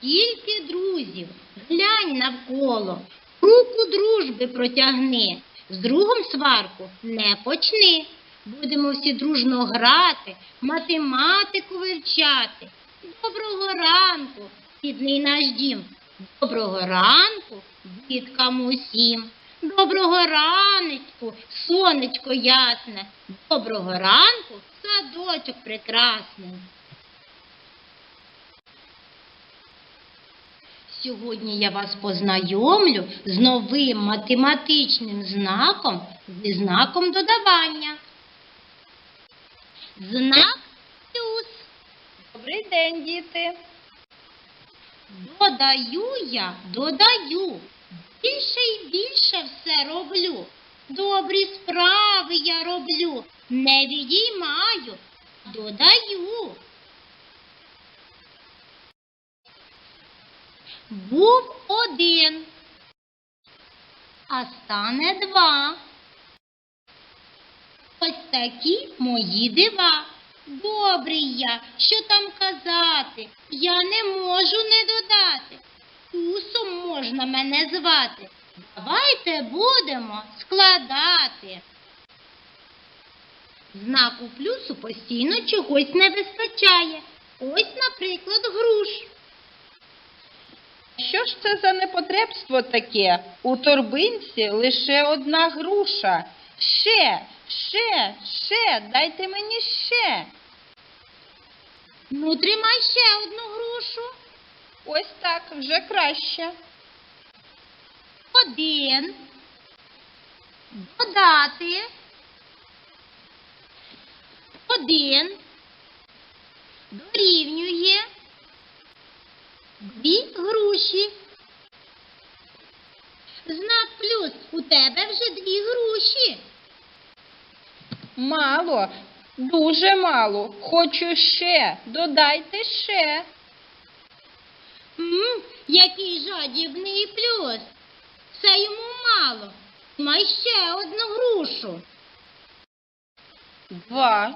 Тільки друзів, глянь навколо, руку дружби протягни, з другом сварку не почни. Будемо всі дружно грати, математику вивчати. Доброго ранку, бідний наш дім. Доброго ранку, діткам усім. Доброго ранечку, сонечко ясне. Доброго ранку, садочок прекрасний. Сьогодні я вас познайомлю з новим математичним знаком зі знаком додавання. Знак плюс. Добрий день, діти. Додаю я, додаю. Більше і більше все роблю. Добрі справи я роблю. Не відіймаю, додаю. Був один, а стане два. Ось такі мої дива. Добрий я, що там казати, я не можу не додати. Тусом можна мене звати. Давайте будемо складати. Знаку плюсу постійно чогось не вистачає. Ось, наприклад, груш. Що ж це за непотребство таке? У торбинці лише одна груша. Ще, ще, ще, дайте мені ще. Ну, тримай ще одну грушу. Ось так, вже краще. Один. Додати. Один. Дорівнює. Груші. Знак плюс. У тебе вже дві груші. Мало, дуже мало. Хочу ще. Додайте ще. М, який жадібний плюс. Все йому мало. Май ще одну грушу. Два.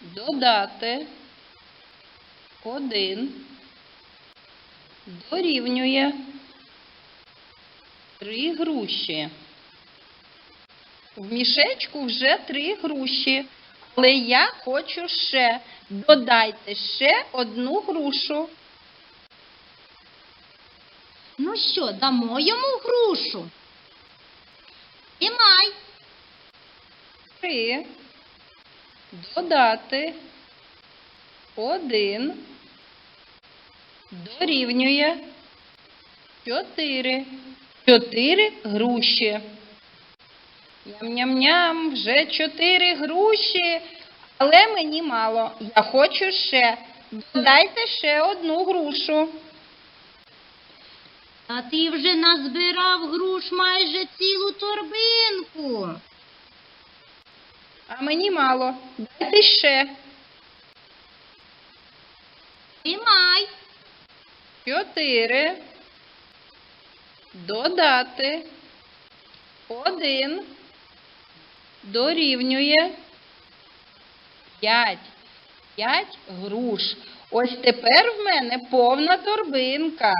Додати. Один. Дорівнює. Три груші. В мішечку вже три груші. Але я хочу ще. Додайте ще одну грушу. Ну що, дамо йому грушу? Тримай. Три. Додати. Один. Дорівнює. Чотири. Чотири груші. Ням-ням-ням, вже чотири груші. Але мені мало. Я хочу ще. Додайте ще одну грушу. А ти вже назбирав груш майже цілу торбинку. А мені мало. Дайте ще. Тримай. Чотири. Додати. Один. Дорівнює. П'ять. П'ять груш. Ось тепер в мене повна торбинка.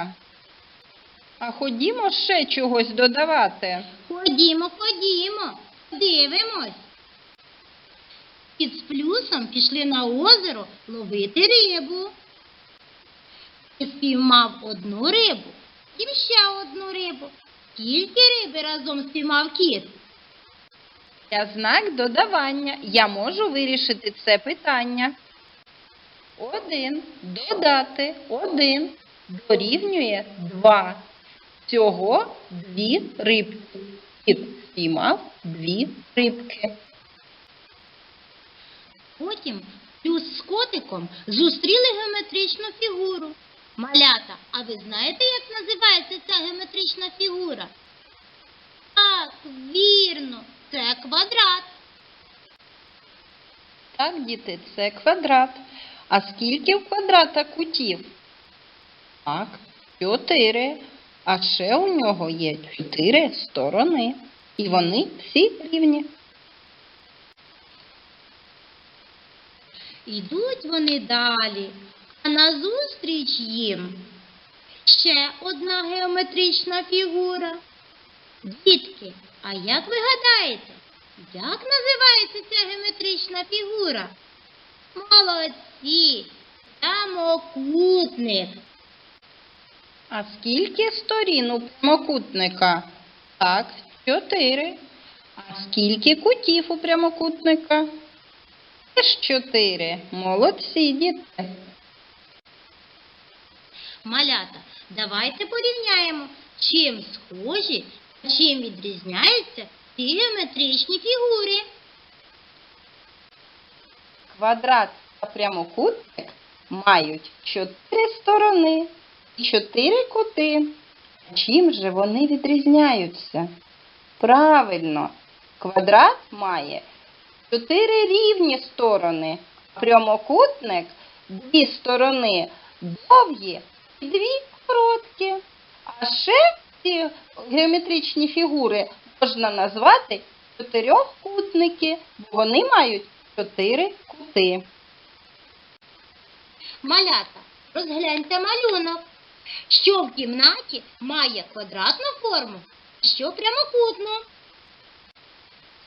А ходімо ще чогось додавати. Ходімо, ходімо, дивимось. Під з плюсом пішли на озеро ловити рибу. Спіймав одну рибу, і ще одну рибу. Скільки риби разом спіймав кіт? Я знак додавання. Я можу вирішити це питання. Один. Додати. Один. Дорівнює два. Всього дві рибки. Кіт спіймав дві рибки. Потім плюс з котиком зустріли геометричну фігуру. Малята, а ви знаєте, як називається ця геометрична фігура? Так, вірно, це квадрат. Так, діти, це квадрат. А скільки в квадрата кутів? Так, чотири. А ще у нього є чотири сторони. І вони всі рівні. Ідуть вони далі, назустріч їм ще одна геометрична фігура. Дітки, а як ви гадаєте, як називається ця геометрична фігура? Молодці! Прямокутник. А скільки сторін у прямокутника? Так, чотири. А скільки кутів у прямокутника? Теж чотири. Молодці, діти. Малята, давайте порівняємо, чим схожі, чим відрізняються ці геометричні фігури. Квадрат та прямокутник мають чотири сторони і чотири кути. Чим же вони відрізняються? Правильно, квадрат має чотири рівні сторони, прямокутник дві сторони довгі дві короткі. А ще ці геометричні фігури можна назвати чотирьохкутники, бо вони мають чотири кути. Малята, розгляньте малюнок. Що в кімнаті має квадратну форму, що прямокутну.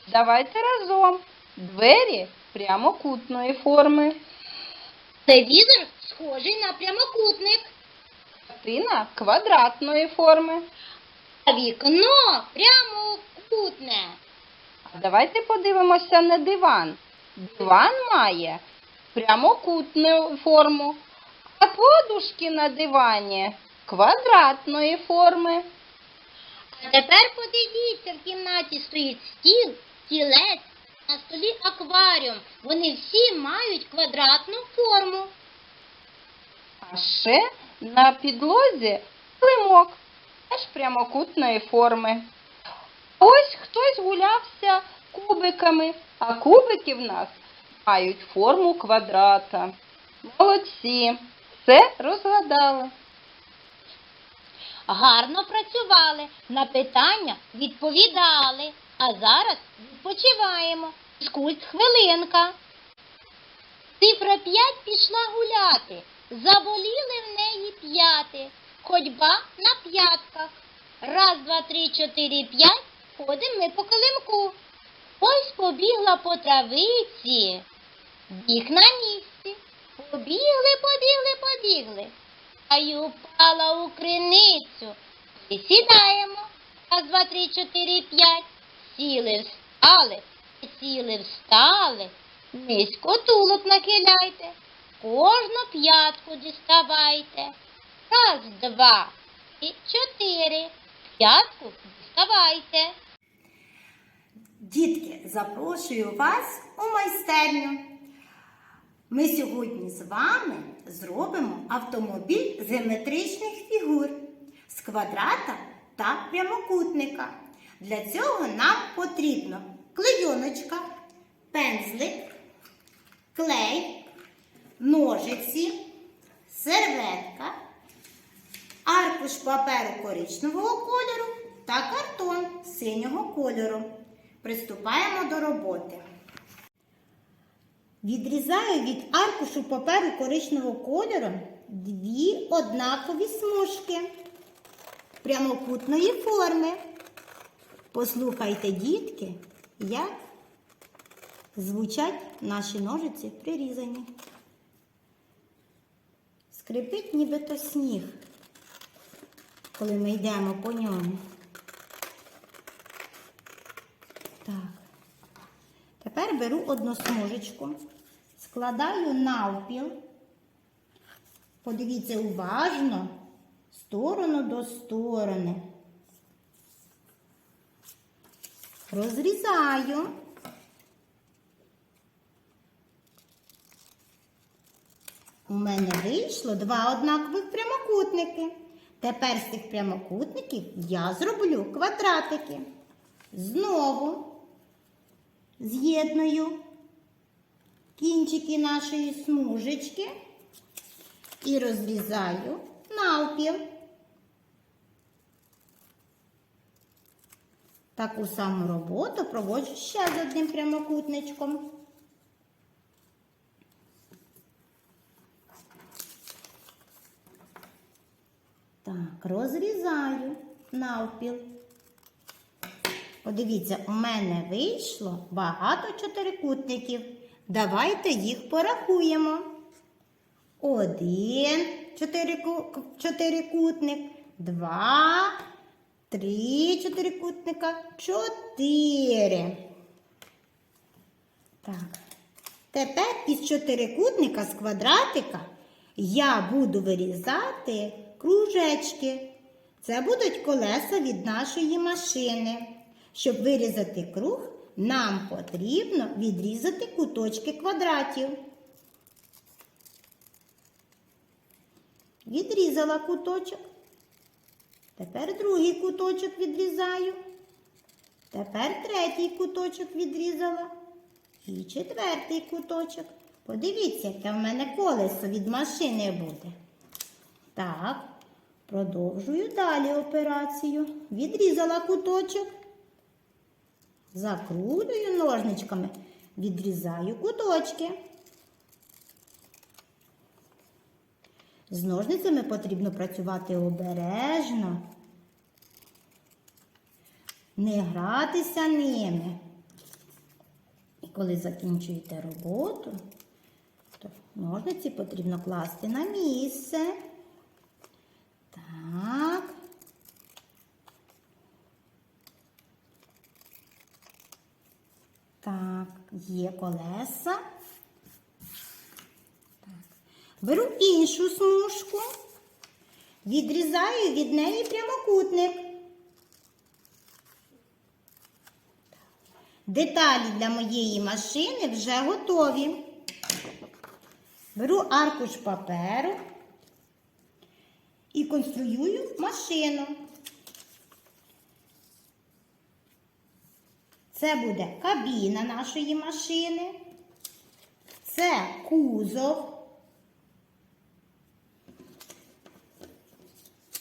Давайте разом. Двері прямокутної форми, Телевізор схожий на прямокутник, картина квадратної форми. а вікно прямокутне. А давайте подивимося на диван. Диван має прямокутну форму, а подушки на дивані квадратної форми. А тепер подивіться, в кімнаті стоїть стіл, стілець, на столі акваріум. Вони всі мають квадратну форму. А ще на підлозі лимок, теж прямокутної форми. Ось хтось гулявся кубиками, а кубики в нас мають форму квадрата. Молодці, все розгадали. Гарно працювали, на питання відповідали. А зараз відпочиваємо. Скульт хвилинка. Цифра 5 пішла гуляти. Заболіли в неї п'яти. Ходьба на п'ятках. Раз, два, три, чотири, п'ять. Ходимо ми по килимку. Ось побігла по травиці. Біг на місці. Побігли, побігли, побігли. А й упала у криницю. Присідаємо. Раз, два, три, чотири, п'ять. Сіли, встали, сіли, встали. Низько тулуб нахиляйте. Кожну п'ятку діставайте. Раз, два, і чотири. П'ятку діставайте. Дітки, запрошую вас у майстерню. Ми сьогодні з вами зробимо автомобіль з геометричних фігур з квадрата та прямокутника. Для цього нам потрібно клейоночка, пензлик, клей, ножиці, серветка, аркуш паперу коричневого кольору та картон синього кольору. Приступаємо до роботи. Відрізаю від аркушу паперу коричневого кольору дві однакові смужки прямокутної форми. Послухайте, дітки, як звучать наші ножиці прирізані. Скрипить нібито сніг, коли ми йдемо по ньому. Так. Тепер беру одну смужечку, складаю навпіл. Подивіться уважно, сторону до сторони. Розрізаю. У мене вийшло два однакових прямокутники. Тепер з цих прямокутників я зроблю квадратики. Знову з'єдную кінчики нашої смужечки і розрізаю навпіл. Таку саму роботу проводжу ще з одним прямокутничком. Так, розрізаю навпіл. Подивіться, у мене вийшло багато чотирикутників. Давайте їх порахуємо. Один чотирикутник, два, три чотирикутника, чотири. Так. Тепер із чотирикутника з квадратика я буду вирізати кружечки. Це будуть колеса від нашої машини. Щоб вирізати круг, нам потрібно відрізати куточки квадратів. Відрізала куточок. Тепер другий куточок відрізаю. Тепер третій куточок відрізала. І четвертий куточок. Подивіться, яке в мене колесо від машини буде. Так, продовжую далі операцію. Відрізала куточок. Закрулюю ножничками, відрізаю куточки. З ножницями потрібно працювати обережно, не гратися ними. І коли закінчуєте роботу, то ножниці потрібно класти на місце. Так. Так, є колеса. Беру іншу смужку, відрізаю від неї прямокутник. Деталі для моєї машини вже готові. Беру аркуш паперу і конструюю машину. Це буде кабіна нашої машини. Це кузов.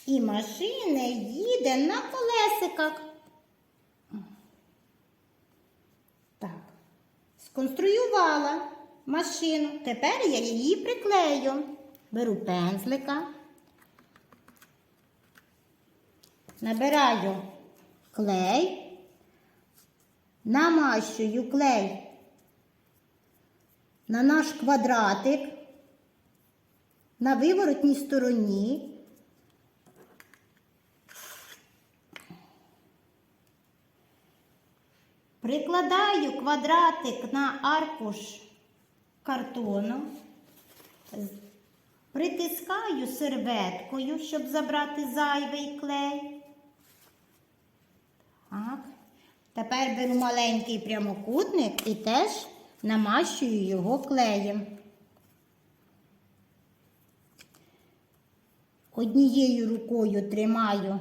І машина їде на колесиках. Так, сконструювала машину. Тепер я її приклею. Беру пензлика, набираю клей. Намащую клей на наш квадратик на виворотній стороні. Прикладаю квадратик на аркуш картону, притискаю серветкою, щоб забрати зайвий клей. Так. Тепер беру маленький прямокутник і теж намащую його клеєм. Однією рукою тримаю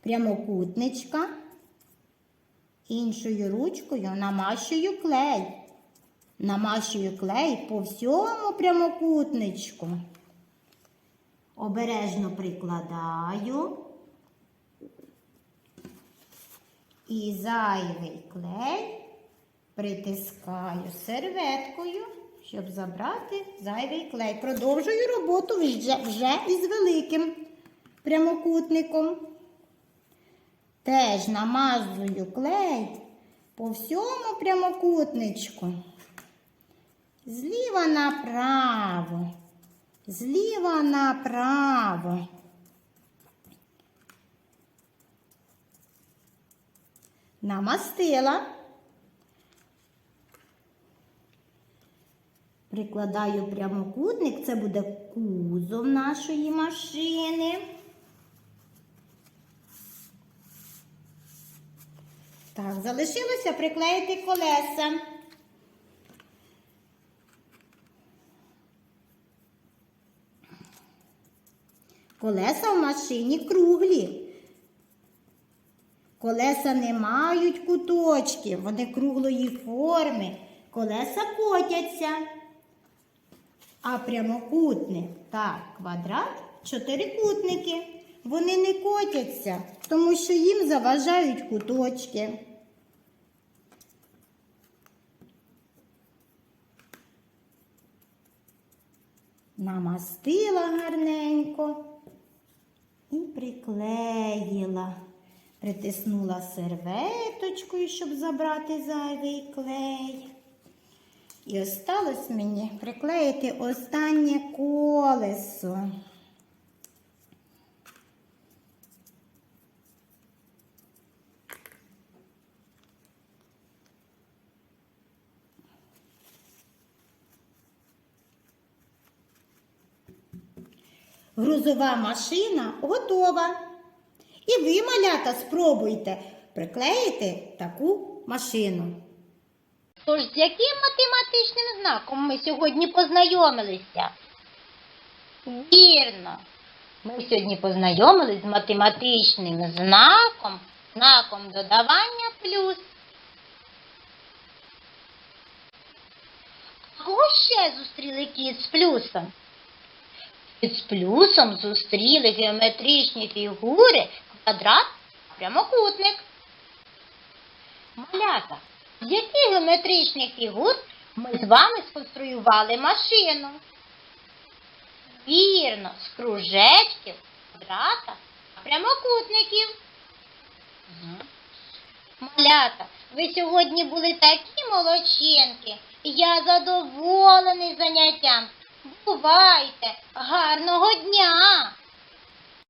прямокутничка, іншою ручкою намащую клей. Намащую клей по всьому прямокутничку. Обережно прикладаю. І зайвий клей притискаю серветкою, щоб забрати зайвий клей. Продовжую роботу вже, вже із великим прямокутником. Теж намазую клей по всьому прямокутничку. Зліва направо, зліва направо. Намастила. Прикладаю прямокутник, це буде кузов нашої машини. Так, залишилося приклеїти колеса. Колеса в машині круглі. Колеса не мають куточків, вони круглої форми. Колеса котяться. А прямокутник та квадрат чотирикутники. Вони не котяться, тому що їм заважають куточки. Намастила гарненько і приклеїла. Притиснула серветочкою, щоб забрати зайвий клей. І осталось мені приклеїти останнє колесо. Грузова машина готова. І ви, малята, спробуйте приклеїти таку машину. Тож з яким математичним знаком ми сьогодні познайомилися? Вірно. Ми сьогодні познайомились з математичним знаком, знаком додавання плюс. Кого ще зустріли кіт з плюсом? Кіт з плюсом зустріли геометричні фігури, квадрат, прямокутник. Малята, з яких геометричних фігур ми з вами сконструювали машину? Вірно, з кружечків, квадрата та прямокутників. Малята, ви сьогодні були такі молодчинки. Я задоволений заняттям. Бувайте! Гарного дня!